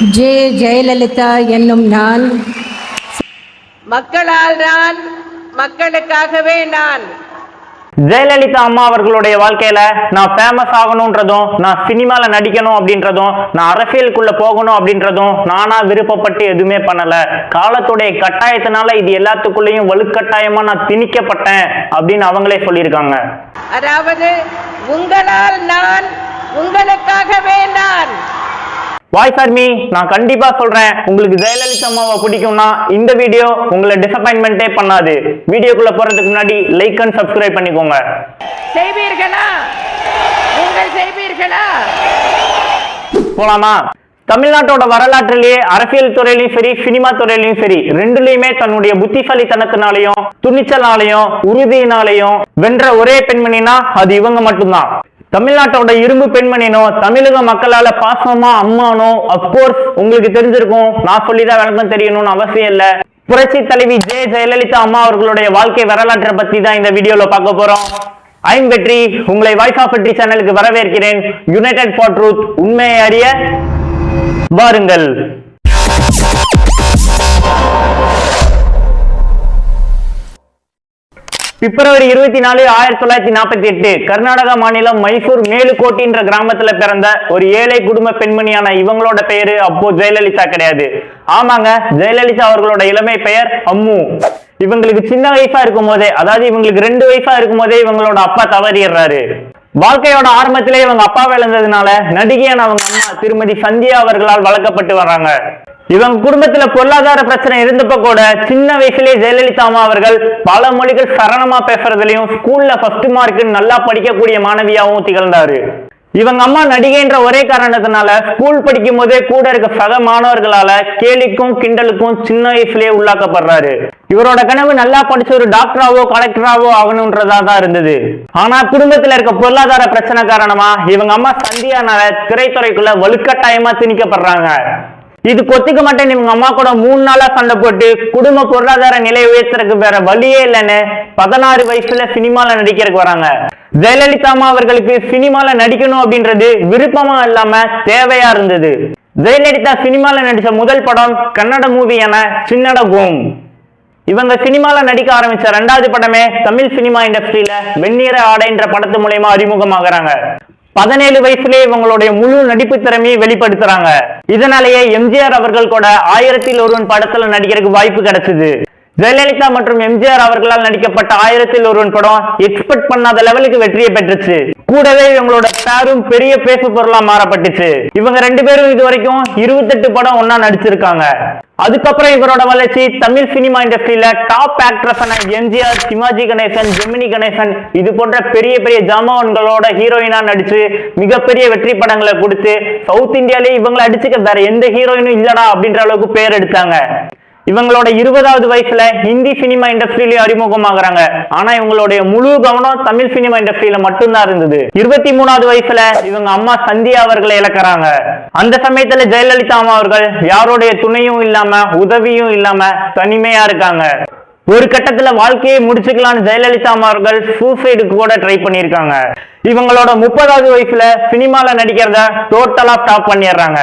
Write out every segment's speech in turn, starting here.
J Jayalalithaa என்னும் நான். மக்களால் நான் மக்களுக்காகவே நான். ஜெயலலிதா அம்மா அவர்களுடைய வாழ்க்கையில நான் ஃபேமஸ் ஆகணுன்றதும் நான் சினிமால நடிக்கணும் அப்படின்றதும் நான் அரசியலுக்குள்ள போகணும் அப்படின்றதும் நானா விருப்பப்பட்டு எதுவுமே பண்ணல. காலத்துடைய கட்டாயத்தினால இது எல்லாத்துக்குள்ளேயும் வலுக்கட்டாயமா நான் திணிக்கப்பட்டேன் அப்படின்னு அவங்களே சொல்லியிருக்காங்க. அதாவது உங்களால் நான் உங்களுக்காகவே நான். வாய்ஸ் ஆர் மீ நான் கண்டிப்பா சொல்றேன். உங்களுக்கு ஜெயலலிதா அம்மாவை பிடிக்கும்னா இந்த வீடியோ உங்களை டிசப்பாயின்மெண்ட்டே பண்ணாது. வீடியோக்குள்ள போறதுக்கு முன்னாடி லைக் அண்ட் சப்ஸ்கிரைப் பண்ணிக்கோங்க. செய்வீர்களா? நீங்கள் செய்வீர்களா? போலாமா? தமிழ்நாட்டோட வரலாற்றிலேயே அரசியல் துறையிலையும் சரி சினிமா துறையிலையும் சரி ரெண்டுலயுமே தன்னுடைய புத்திசாலித்தனத்தினாலையும் துணிச்சலாலையும் உறுதியினாலையும் வென்ற ஒரே பெண்மணினா அது இவங்க மட்டும்தான். தமிழ்நாட்டோட இரும்பு பெண்மணினோ தமிழக மக்களால பாசமா அம்மானோ அப்கோர்ஸ் உங்களுக்கு தெரிஞ்சிருக்கும். நான் சொல்லிதான் விளக்கம் தெரியணும்னு அவசியம் இல்ல. புரட்சி தலைவி ஜே. ஜெயலலிதா அம்மா அவர்களுடைய வாழ்க்கை வரலாற்றை பத்தி தான் இந்த வீடியோல பார்க்க போறோம். ஐம் வெற்றி. உங்களை வாய்ஸ் ஆஃப் வெற்றி சேனலுக்கு வரவேற்கிறேன். யுனைடெட் ஃபார் ட்ரூத் உண்மையை அறிய வாருங்கள். பிப்ரவரி இருபத்தி நாலு ஆயிரத்தி தொள்ளாயிரத்தி நாற்பத்தி எட்டு கர்நாடகா மாநிலம் மைசூர் மேலுக்கோட்டின்ற கிராமத்துல பிறந்த ஒரு ஏழை குடும்ப பெண்மணியான இவங்களோட பெயரு அப்போ ஜெயலலிதா கிடையாது. ஆமாங்க ஜெயலலிதா அவர்களோட இளமை பெயர் அம்மு. இவங்களுக்கு சின்ன வயசா இருக்கும் போதே அதாவது இவங்களுக்கு ரெண்டு வயசா இருக்கும் போதே இவங்களோட அப்பா தவறிடுறாரு. வாழ்க்கையோட ஆரம்பத்திலே இவங்க அப்பா இழந்ததுனால நடிகையான அவங்க அம்மா திருமதி சந்தியா அவர்களால் வளர்க்கப்பட்டு வர்றாங்க. இவங்க குடும்பத்துல பொருளாதார பிரச்சனை இருந்தப்ப கூட சின்ன வயசுலயே ஜெயலலிதா அம்மா அவர்கள் பல மொழிகள் சரணமா பேசுறதுலயும் ஸ்கூல்ல ஃபர்ஸ்ட் மார்க் நல்லா படிக்கக்கூடிய மாணவியாகவும் திகழ்ந்தாரு. இவங்க அம்மா நடிகைன்ற ஒரே காரணத்தினால ஸ்கூல் படிக்கும் போதே கூட இருக்க சக மாணவர்களால கேலிக்கும் கிண்டலுக்கும் சின்ன வயசுலயே உள்ளாக்கப்படுறாரு. இவரோட கனவு நல்லா படிச்ச ஒரு டாக்டராவோ கலெக்டராவோ ஆகணும்ன்றதா தான் இருந்தது. ஆனா குடும்பத்துல இருக்க பொருளாதார பிரச்சனை காரணமா இவங்க அம்மா சந்தியானால திரைத்துறைக்குள்ள வலுக்கட்டாயமா திணிக்கப்படுறாங்க. இது கொத்துக்க மாட்டேன் இவங்க அம்மா கூட மூணு நாளா சண்டை போட்டு குடும்ப பொருளாதார நிலை உயர்த்துறதுக்கு வேற வழியே இல்லைன்னு பதினாறு வயசுல சினிமால நடிக்கிறதுக்கு வராங்க. ஜெயலலிதா அம்மா அவர்களுக்கு சினிமால நடிக்கணும் அப்படின்றது விருப்பமா இல்லாம தேவையா இருந்தது. ஜெயலலிதா சினிமால நடிச்ச முதல் படம் கன்னட மூவி என சின்னட கோம் இவங்க சினிமால நடிக்க ஆரம்பிச்ச ரெண்டாவது படமே தமிழ் சினிமா இண்டஸ்ட்ரியில வெந்நீர ஆடைன்ற படத்து மூலயமா அறிமுகமாகறாங்க. பதினேழு வயசுலயே இவங்களுடைய முழு நடிப்பு திறமையை வெளிப்படுத்துறாங்க. இதனாலேயே எம்ஜிஆர் அவர்கள் கூட ஆயிரத்தில் ஒருவன் படத்துல நடிக்கிறதுக்கு வாய்ப்பு கிடைச்சது. ஜெயலலிதா மற்றும் எம்ஜிஆர் அவர்களால் நடிக்கப்பட்ட ஆயிரத்தில் ஒருவன் படம் எக்ஸ்பெக்ட் பண்ணாத லெவலுக்கு வெற்றியை பெற்றுச்சு. கூடவே இவங்களோட பேரும் பெரிய பேசு பொருளா மாறப்பட்டுச்சு. இவங்க ரெண்டு பேரும் இது வரைக்கும் இருபத்தெட்டு படம் ஒன்னா நடிச்சிருக்காங்க. அதுக்கப்புறம் இவரோட வளர்ச்சி தமிழ் சினிமா இண்டஸ்ட்ரியில டாப் ஆக்ட்ரஸான எம்ஜிஆர் சிவாஜி கணேசன் ஜெமினி கணேசன் இது போன்ற பெரிய பெரிய ஜாமான்களோட ஹீரோயினா நடிச்சு மிகப்பெரிய வெற்றி படங்களை கொடுத்து சவுத் இந்தியாலே இவங்களை அடிச்சுக்க வேற எந்த ஹீரோயினும் இல்லடா அப்படின்ற அளவுக்கு பேர் எடுத்தாங்க. இவங்களோட இருபதாவது வயசுல ஹிந்தி சினிமா இண்டஸ்ட்ரியிலேயே அறிமுகமாகறாங்க. ஆனா இவங்களுடைய முழு கவனம் தமிழ் சினிமா இண்டஸ்ட்ரியில மட்டும்தான் இருந்தது. இருபத்தி மூணாவது வயசுல இவங்க அம்மா சந்தியா அவர்களை இழக்கிறாங்க. அந்த சமயத்துல ஜெயலலிதா அம்மா அவர்கள் யாருடைய துணையும் இல்லாம உதவியும் இல்லாம தனிமையா இருக்காங்க. ஒரு கட்டத்துல வாழ்க்கையை முடிச்சுக்கலாம்னு ஜெயலலிதா அம்மா அவர்கள் சூசைடுக்கு கூட ட்ரை பண்ணியிருக்காங்க. இவங்களோட முப்பதாவது வயசுல சினிமால நடிக்கிறத டோட்டலா ஸ்டாப் பண்ணிடுறாங்க.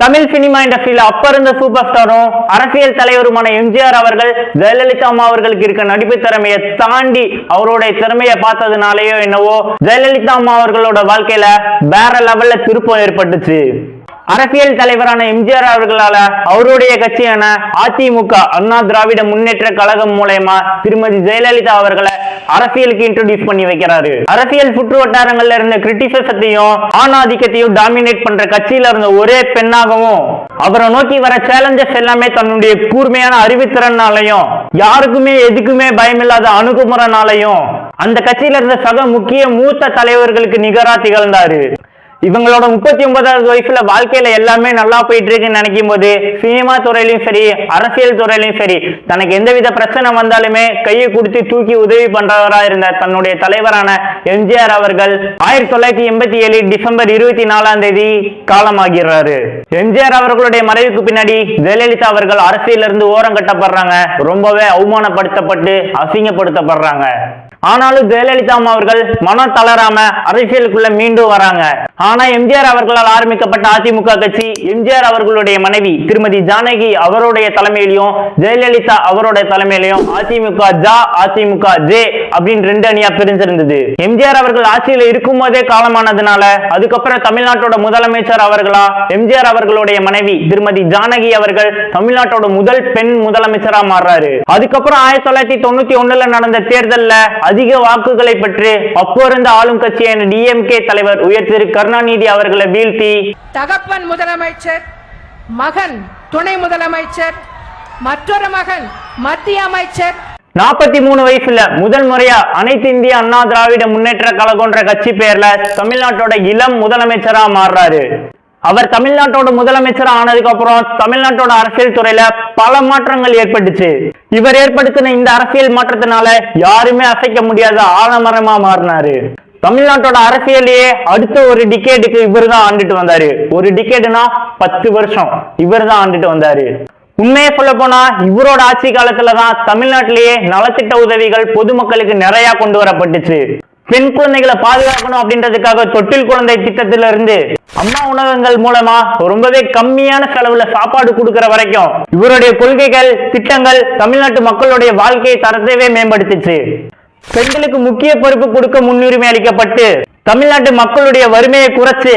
தமிழ் சினிமா இண்டஸ்ட்ரியில அப்ப இருந்த சூப்பர் ஸ்டாரும் அரசியல் தலைவருமான எம்ஜிஆர் அவர்கள் ஜெயலலிதா அம்மா அவர்களுக்கு இருக்க நடிப்பு திறமையை தாண்டி அவருடைய திறமையை பார்த்ததுனாலயோ என்னவோ ஜெயலலிதா அம்மா அவர்களோட வாழ்க்கையில வேற லெவல்ல திருப்பம் ஏற்பட்டுச்சு. அரசியல் தலைவரான எம்ஜிஆர் அவர்களால அவருடைய கட்சியான அதிமுக அண்ணா திராவிட முன்னேற்ற கழகம் மூலயமா திருமதி ஜெயலலிதா அவர்களை அரசியலுக்கு இன்ட்ரோடியூஸ் பண்ணி வைக்கிறாரு. அரசியல் சுற்று வட்டாரங்கள்ல இருந்த கிரிட்டிசிசத்தையும் ஆணாதிக்கத்தையும் டாமினேட் பண்ற கட்சியில இருந்த ஒரே பெண்ணாகவும் அவரை நோக்கி வர சேலஞ்சஸ் எல்லாமே தன்னுடைய கூர்மையான அறிவுத்திறனாலையும் யாருக்குமே எதுக்குமே பயமில்லாத அணுகுமுறைனாலையும் அந்த கட்சியில இருந்த சக முக்கிய மூத்த தலைவர்களுக்கு நிகரா திகழ்ந்தாரு. இவங்களோட முப்பத்தி ஒன்பதாவது வயசுல வாழ்க்கையில எல்லாமே நல்லா போயிட்டு இருக்குன்னு நினைக்கும் போது சினிமா துறையிலும் சரி அரசியல் துறையிலும் சரி தனக்கு எந்தவித பிரச்சனை வந்தாலுமே கையை கொடுத்து தூக்கி உதவி பண்றவரா இருந்த தன்னுடைய தலைவரான எம்ஜிஆர் அவர்கள் ஆயிரத்தி தொள்ளாயிரத்தி எண்பத்தி ஏழு டிசம்பர் இருபத்தி நாலாம் தேதி காலமாகிறாரு. எம்ஜிஆர் அவர்களுடைய மறைவுக்கு பின்னாடி ஜெயலலிதா அவர்கள் அரசியல இருந்து ஓரம் கட்டப்படுறாங்க. ரொம்பவே அவமானப்படுத்தப்பட்டு அசிங்கப்படுத்தப்படுறாங்க. ஆனாலும் ஜெயலலிதா அவர்கள் மனம் தளராம அரசியலுக்குள்ள மீண்டும் வராங்க. ஆனா எம்ஜிஆர் அவர்களால் ஆரம்பிக்கப்பட்ட அதிமுக கட்சி எம்ஜிஆர் அவர்களுடைய மனைவி திருமதி ஜானகி அவருடைய தலைமையிலையும் ஜெயலலிதா அவருடைய தலைமையிலையும் அதிமுக ஜா அதிமுக ஜே அப்படின்னு ரெண்டு அணியா பிரிஞ்சிருந்தது. எம்ஜிஆர் அவர்கள் ஆட்சியில இருக்கும் போதே காலமானதுனால அதுக்கப்புறம் தமிழ்நாட்டோட முதலமைச்சர் அவர்களா எம்ஜிஆர் அவர்களுடைய மனைவி திருமதி ஜானகி அவர்கள் தமிழ்நாட்டோட முதல் பெண் முதலமைச்சரா மாறுறாரு. அதுக்கப்புறம் ஆயிரத்தி தொள்ளாயிரத்தி தொண்ணூத்தி ஒண்ணுல நடந்த தேர்தல்ல அதிக வாக்குகளை பெற்று அப்போ இருந்த ஆளும் கட்சியான டிஎம்கே தலைவர் உயர் திரு கருணாநிதி அவர்களை வீழ்த்தி தகப்பன் முதலமைச்சர் மகன் துணை முதலமைச்சர் மற்றொரு மகன் மத்திய அமைச்சர். நாற்பத்தி மூணு வயசுல முதல் முறையா அனைத்து இந்திய அண்ணா திராவிட முன்னேற்ற கழகம்ன்ற கட்சி பேர்ல தமிழ்நாட்டோட இளம் முதலமைச்சரா மாறுறாரு. அவர் தமிழ்நாட்டோட முதலமைச்சர் ஆனதுக்கு அப்புறம் தமிழ்நாட்டோட அரசியல் துறையில பல மாற்றங்கள் ஏற்பட்டுச்சு. இவர் ஏற்படுத்தின இந்த அரசியல் மாற்றத்தினால யாருமே அசைக்க முடியாத ஆலமரமா மாறினாரு. தமிழ்நாட்டோட அரசியலையே அடுத்த ஒரு டிக்கேடுக்கு இவர் தான் ஆண்டுட்டு வந்தாரு. ஒரு டிக்கேடுனா பத்து வருஷம் இவர் தான் ஆண்டுட்டு வந்தாரு. உண்மையை சொல்ல போனா இவரோட ஆட்சி காலத்துலதான் தமிழ்நாட்டிலேயே நலத்திட்ட உதவிகள் பொதுமக்களுக்கு நிறைய கொண்டு வரப்பட்டுச்சு. பெண் குழந்தைகளை பாதுகாக்கணும் அப்படின்றதுக்காக தொட்டில் குழந்தை திட்டத்தில இருந்து அம்மா உணவகங்கள் மூலமா ரொம்பவே கம்மியான செலவுல சாப்பாடு கொடுக்கிற வரைக்கும் இவருடைய கொள்கைகள் திட்டங்கள் தமிழ்நாட்டு மக்களுடைய வாழ்க்கையை தரத்தையே மேம்படுத்திச்சு. பெண்களுக்கு முக்கிய பொறுப்பு கொடுக்க முன்னுரிமை அளிக்கப்பட்டு தமிழ்நாட்டு மக்களுடைய வறுமையை குறைச்சு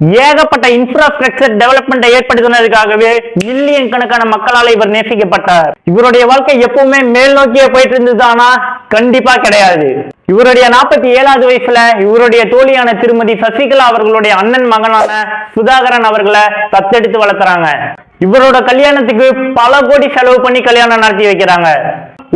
ஏகப்பட்ட இன்ஃப்ராஸ்ட்ரக்சர் டெவலப்மெண்ட் ஏற்படுத்தினதுக்காகவே மில்லியன் கணக்கான மக்களால் இவர் நேசிக்கப்பட்டார். இவருடைய வாழ்க்கை எப்பவுமே மேல் நோக்கியே போயிட்டு இருந்ததுதானா கண்டிப்பா கிடையாது. இவருடைய நாற்பத்தி ஏழாவது வயசுல இவருடைய தோழியான திருமதி சசிகலா அவர்களுடைய அண்ணன் மகனான சுதாகரன் அவர்களை தத்தெடுத்து வளர்த்துறாங்க. இவரோட கல்யாணத்துக்கு பல கோடி செலவு பண்ணி கல்யாணம் நடத்தி வைக்கிறாங்க.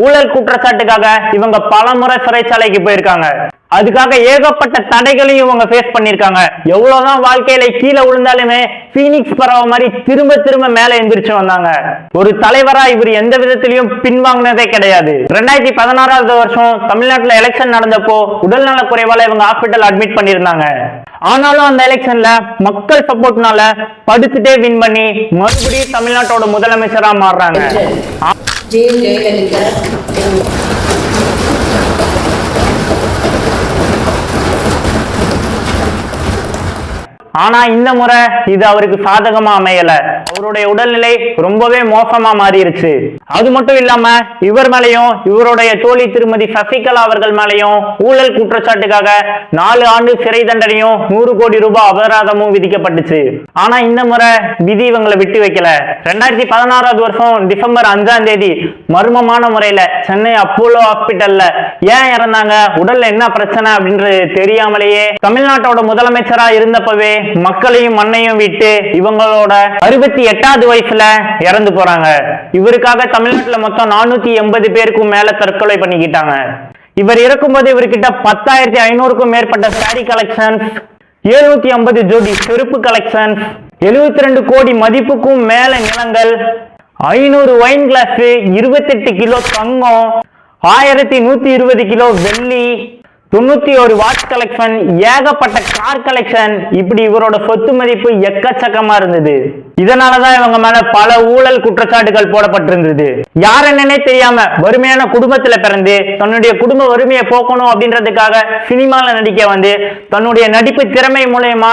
ஊழல் குற்றச்சாட்டுக்காக இவங்க பல முறை சிறைச்சாலைக்கு போயிருக்காங்க. அதுக்காக ஏகப்பட்ட தடைகளையும் இவங்க ஃபேஸ் பண்ணிருக்காங்க எவ்வளவுதான் வாழ்க்கையில கீழே விழுந்தாலுமே பீனிக்ஸ் பறவை மாதிரி திரும்ப திரும்ப மேல எந்திரிச்சு வந்தாங்க. ஒரு தலைவரா இவர் எந்த விதத்திலையும் பின்வாங்கினதே கிடையாது. ரெண்டாயிரத்தி பதினாறாவது வருஷம் தமிழ்நாட்டுல எலெக்ஷன் நடந்தப்போ உடல்நல குறைவால இவங்க ஹாஸ்பிட்டல் அட்மிட் பண்ணியிருந்தாங்க. ஆனாலும் அந்த எலெக்ஷன்ல மக்கள் சப்போர்ட்னால படுத்துட்டே வின் பண்ணி மறுபடியும் தமிழ்நாட்டோட முதலமைச்சரா மாறுறாங்க. ஜே ஜெயலலிதா ஆனா இந்த முறை இது அவருக்கு சாதகமா அமையல. அவருடைய உடல்நிலை ரொம்பவே மோசமா மாறிடுச்சு அது மட்டும் இல்லாம இவர் மேலையும் இவருடைய தோழி திருமதி சசிகலா அவர்கள் மேலையும் ஊழல் குற்றச்சாட்டுக்காக நாலு ஆண்டு சிறை தண்டனையும் நூறு கோடி ரூபாய் அபராதமும் விதிக்கப்பட்டுச்சு. ஆனா இந்த முறை விதி இவங்களை விட்டு வைக்கல. ரெண்டாயிரத்தி பதினாறாவது வருஷம் டிசம்பர் அஞ்சாம் தேதி மர்மமான முறையில சென்னை அப்போலோ ஹாஸ்பிட்டல்ல ஏன் இறந்தாங்க? உடல்ல என்ன பிரச்சனை அப்படின்றது தெரியாமலேயே தமிழ்நாட்டோட முதலமைச்சரா இருந்தப்பவே மக்களையும் மண்ணையும் விட்டு இவங்களோட அறுபத்தி எட்டாவது வயசுல இறந்து போறாங்க. இவருக்காக தமிழ்நாட்டுல மொத்தம் நானூத்தி எண்பது பேருக்கும் மேல தற்கொலை பண்ணிக்கிட்டாங்க. இவர் இறக்கும்போது இவர்கிட்ட பத்தாயிரத்தி ஐநூறுக்கும் மேற்பட்ட சாரி கலெக்ஷன்ஸ் எழுநூத்தி ஐம்பது ஜோடி செருப்பு கலெக்ஷன்ஸ் எழுபத்தி ரெண்டு கோடி மதிப்புக்கும் மேல நிலங்கள் ஐநூறு ஒயின் கிளாஸ் இருபத்தெட்டு கிலோ தங்கம் ஆயிரத்தி நூத்தி இருபது கிலோ வெள்ளி தொண்ணூத்தி ஒரு வாட்ச் கலெக்ஷன் ஏகப்பட்ட கார் கலெக்ஷன் இப்படி இவரோட சொத்து மதிப்பு எக்கச்சக்கமா இருந்தது. இதனாலதான் இவங்க மேல பல ஊழல் குற்றச்சாட்டுகள் போடப்பட்டிருந்தது. யார் என்னன்னே தெரியாம வறுமையான குடும்பத்துல பிறந்து தன்னுடைய குடும்ப வறுமையை போக்கணும் அப்படின்றதுக்காக சினிமால நடிக்க வந்து தன்னுடைய நடிப்பு திறமை மூலயமா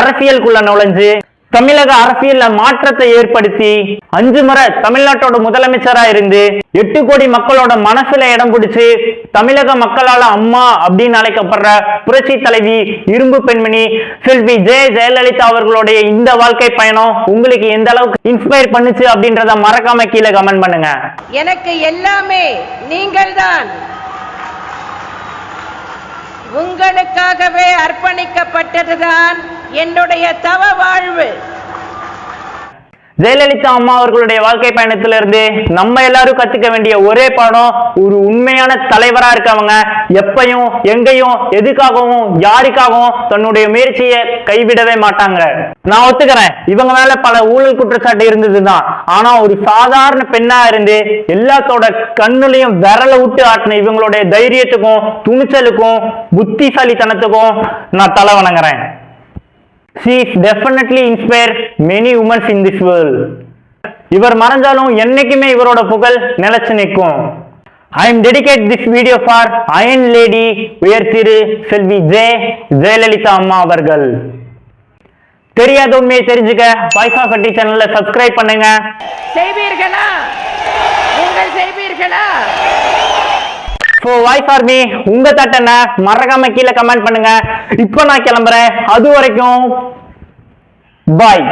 அரசியலுக்குள்ள நுழைஞ்சு தமிழக அரசியல்ல மாற்றத்தை ஏற்படுத்தி அஞ்சு முறை தமிழ்நாட்டோட முதலமைச்சரா இருந்து எட்டு கோடி மக்களோட மனசுல இடம் பிடிச்சு தமிழக மக்களால அம்மா அப்படின்னு அழைக்கப்படுற புரட்சி தலைவி இரும்பு பெண்மணி செல்வி ஜெய ஜெயலலிதா அவர்களுடைய இந்த வாழ்க்கை பயணம் உங்களுக்கு எந்த அளவுக்கு இன்ஸ்பயர் பண்ணுச்சு அப்படின்றத மறக்காம கீழே கமெண்ட் பண்ணுங்க. எனக்கு எல்லாமே நீங்கள்தான். உங்களுக்காகவே அர்ப்பணிக்கப்பட்டதுதான் என்னுடைய தவ வாழ்வு. ஜெயலலிதா அம்மா அவர்களுடைய வாழ்க்கை பயணத்துல இருந்து நம்ம எல்லாரும் கத்துக்க வேண்டிய ஒரே பாடம் ஒரு உண்மையான தலைவரா இருக்கவங்க. எப்பையும் எங்கேயும் எதுக்காகவும் யாருக்காகவும் தன்னுடைய முயற்சியை கைவிடவே மாட்டாங்க. நான் ஒத்துக்கிறேன். இவங்க மேல பல ஊழல் குற்றச்சாட்டு இருந்ததுதான். ஆனா ஒரு சாதாரண பெண்ணா இருந்து எல்லாத்தோட கண்ணுலயும் விரல விட்டு ஆட்டின இவங்களுடைய தைரியத்துக்கும் துணிச்சலுக்கும் புத்திசாலித்தனத்துக்கும் நான் தலை வணங்குறேன். She is definitely inspire many womens in this world. இவர் மறைஞ்சாலும் என்னைக்குமே இவரோட புகழ் நிலைச்சு நிற்கும். I am dedicate this video for iron lady உயர் திரு செல்வி ஜே ஜெயலலிதா அம்மா அவர்கள். தெரியாத உண்மையை தெரிஞ்சுக்க வாய்ஸ் ஆஃப் அட்டி சேனல்ல சப்ஸ்கிரைப் பண்ணுங்க. செய்வீர்களா? நீங்கள் செய்வீர்களா? ஸோ வாய்ஸ் ஆர்மி உங்க தட்ட என்ன? மறக்காம கீழே கமெண்ட் பண்ணுங்க. இப்போ நான் கிளம்புறேன். அது வரைக்கும் பாய்